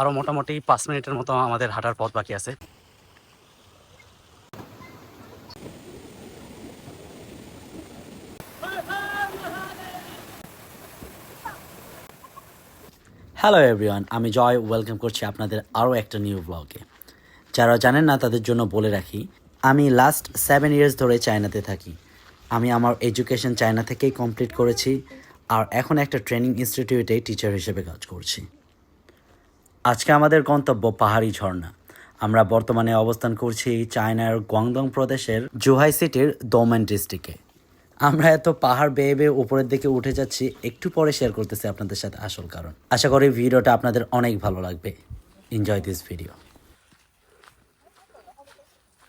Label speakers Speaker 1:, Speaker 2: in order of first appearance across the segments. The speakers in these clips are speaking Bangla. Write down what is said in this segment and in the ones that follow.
Speaker 1: আরও মোটামুটি পাঁচ মিনিটের মতো আমাদের হাঁটার পথ বাকি আছে। হ্যালো এভরিওয়ান আমি জয় ওয়েলকাম করছি আপনাদের আরও একটা নিউ ব্লগে যারা জানেন না, তাদের জন্য বলে রাখি, আমি লাস্ট সেভেন ইয়ার্স ধরে চায়নাতে থাকি। আমি আমার এডুকেশন চায়না থেকেই কমপ্লিট করেছি, আর এখন একটা ট্রেনিং ইনস্টিটিউটে টিচার হিসেবে কাজ করছি। আজকে আমাদের গন্তব্য পাহাড়ি ঝর্ণা। আমরা বর্তমানে অবস্থান করছি চায়নার গুয়াংদং প্রদেশের জুহাই সিটির দোমেন ডিস্ট্রিক্টে। আমরা এত পাহাড় বেয়ে বেয়ে উপরের দিকে উঠে যাচ্ছি, একটু পরে শেয়ার করতেছি আপনাদের সাথে আসল কারণ। আশা করি ভিডিওটা আপনাদের অনেক ভালো লাগবে। এনজয় দিস ভিডিও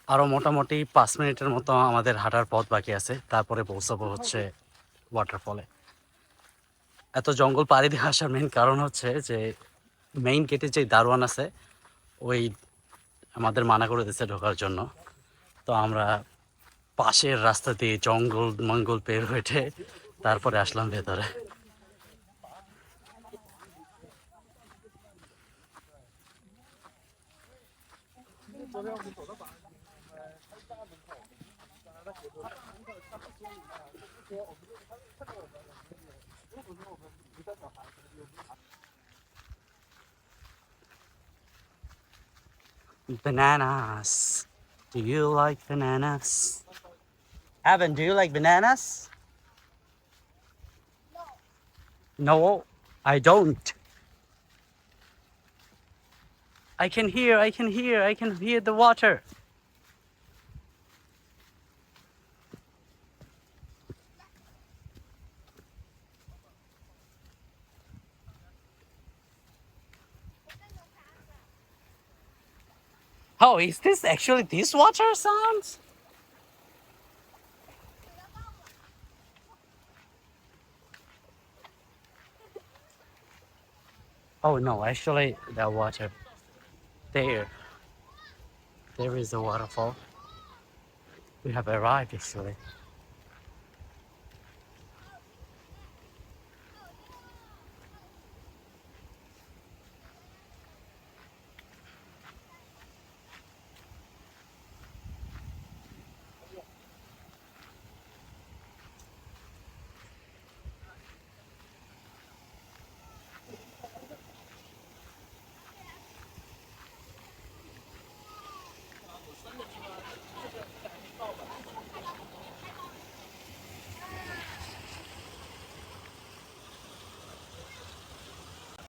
Speaker 1: আরও মোটামুটি পাঁচ মিনিটের মতো আমাদের হাঁটার পথ বাকি আছে। তারপরে পৌঁছাবো হচ্ছে ওয়াটারফলে এত জঙ্গল পাড়ি দিয়ে আসার মেন কারণ হচ্ছে যে মেইন গেটে যে দারোয়ান আছে, ওই আমাদের মানা করে দিচ্ছে ঢোকার জন্য। তো আমরা পাশের রাস্তা দিয়ে জঙ্গল মঙ্গল পের হেঁটে তারপরে আসলাম ভেতরে। Bananas. Do you like bananas? Evan, do you like bananas? No, No, I don't. I can hear, I can hear, I can hear the water. Oh, is this actually this water sounds? Oh no, actually the water there. There is a waterfall. We have arrived actually.